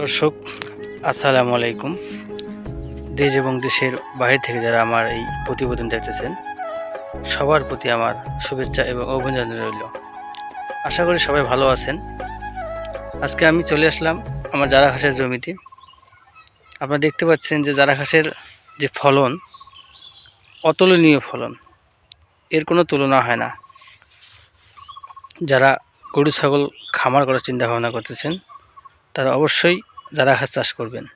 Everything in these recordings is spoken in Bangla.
দর্শক, আসসালামু আলাইকুম। দেশ এবং দেশের বাইরে থেকে যারা আমার এই প্রতিবেদন দেখতেছেন, সবার প্রতি আমার শুভেচ্ছা এবং অভিনন্দন রইল। আশা করি সবাই ভালো আছেন। আজকে আমি চলে আসলাম আমার জারা ঘাসের জমিতে। আপনারা দেখতে পাচ্ছেন যে জারা ঘাসের যে ফলন, অতুলনীয় ফলন, এর কোনো তুলনা হয় না। যারা গরু, ছাগল খামার করার চিন্তা ভাবনা করতেছেন তারা অবশ্যই জারা ঘাস চাষ করবেন।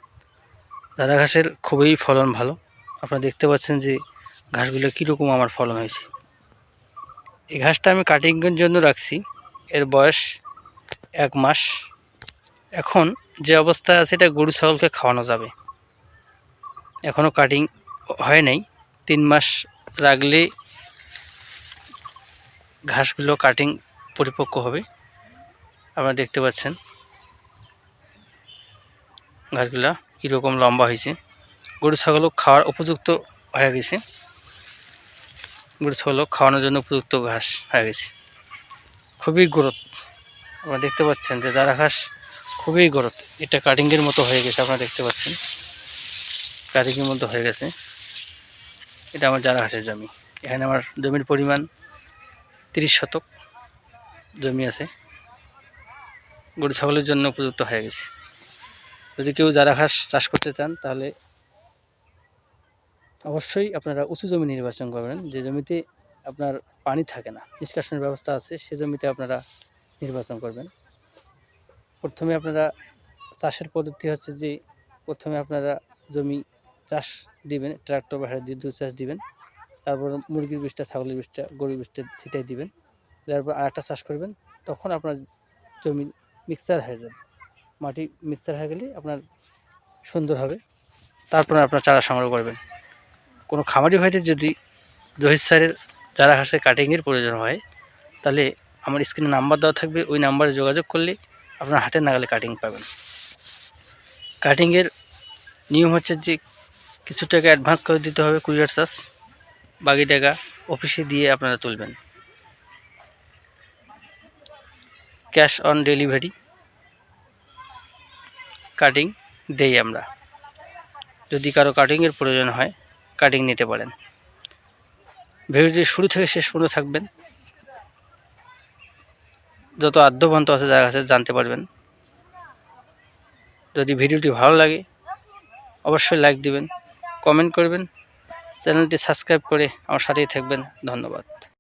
জারা ঘাসের খুবই ফলন ভালো। আপনারা দেখতে পাচ্ছেন যে ঘাসগুলো কীরকম আমার ফলন হয়েছে। এই ঘাসটা আমি কাটিংয়ের জন্য রাখছি। এর বয়স এক মাস। এখন যে অবস্থা আছে, এটা গরু, ছাগলকে খাওয়ানো যাবে। এখনও কাটিং হয় নাই। তিন মাস রাখলে ঘাসগুলো কাটিং পরিপক্ক হবে। আপনারা দেখতে পাচ্ছেন। ঘাসগুলা কীরকম লম্বা হয়েছে। গরু ছাগলও খাওয়ার উপযুক্ত হয়ে গেছে। গরু ছাগলও খাওয়ানোর জন্য উপযুক্ত ঘাস হয়ে গেছে। খুবই গ্রোথ। আপনারা দেখতে পাচ্ছেন যে যারা ঘাস খুবই গ্রোথ। এটা কাটিংয়ের মতো হয়ে গেছে, আপনারা দেখতে পাচ্ছেন। কাটিংয়ের মতো হয়ে গেছে। এটা আমার যারা ঘাসের জমি। এখানে আমার জমির পরিমাণ তিরিশ শতক জমি আছে। গরু, ছাগলের জন্য উপযুক্ত হয়ে গেছে। যদি কেউ যারা ঘাস চাষ করতে চান, তাহলে অবশ্যই আপনারা উঁচু জমি নির্বাচন করবেন। যে জমিতে আপনার পানি থাকে না, নিষ্কাশনের ব্যবস্থা আছে, সে জমিতে আপনারা নির্বাচন করবেন। প্রথমে আপনারা চাষের পদ্ধতি হচ্ছে যে, প্রথমে আপনারা জমি চাষ দিবেন, ট্রাক্টর বা দুধ চাষ দিবেন। তারপর মুরগির বীজটা, ছাগলের বীজটা, গরুর বীজটা ছিটাই দিবেন। তারপর আরেকটা চাষ করবেন, তখন আপনার জমি মিক্সচার হয়ে যাবে। মাটি মিক্সচার হয়ে গেলে আপনার সুন্দর হবে। তারপর আপনার চারা সংগ্রহ করবেন। কোনো খামারি ভাইদের যদি জহির স্যারের চারা ঘাসের কাটিংয়ের প্রয়োজন হয়, তাহলে আমার স্ক্রিনে নাম্বার দেওয়া থাকবে। ওই নাম্বারে যোগাযোগ করলে আপনার হাতের নাগালে কাটিং পাবেন। কাটিংয়ের নিয়ম হচ্ছে যে কিছু টাকা অ্যাডভান্স করে দিতে হবে কুরিয়ার চার্জ। বাকি টাকা অফিসে দিয়ে আপনারা তুলবেন। ক্যাশ অন ডেলিভারি কাটিং দেই আমরা। যদি কারও কাটিংয়ের প্রয়োজন হয় কাটিং নিতে পারেন। ভিডিওটি শুরু থেকে শেষ পর্যন্ত থাকবেন। যত আদ্যবন্ত আছে, যারা কাছে জানতে পারবেন। যদি ভিডিওটি ভালো লাগে, অবশ্যই লাইক দিবেন কমেন্ট করবেন। চ্যানেলটি সাবস্ক্রাইব করে আমার সাথেই থাকবেন। ধন্যবাদ।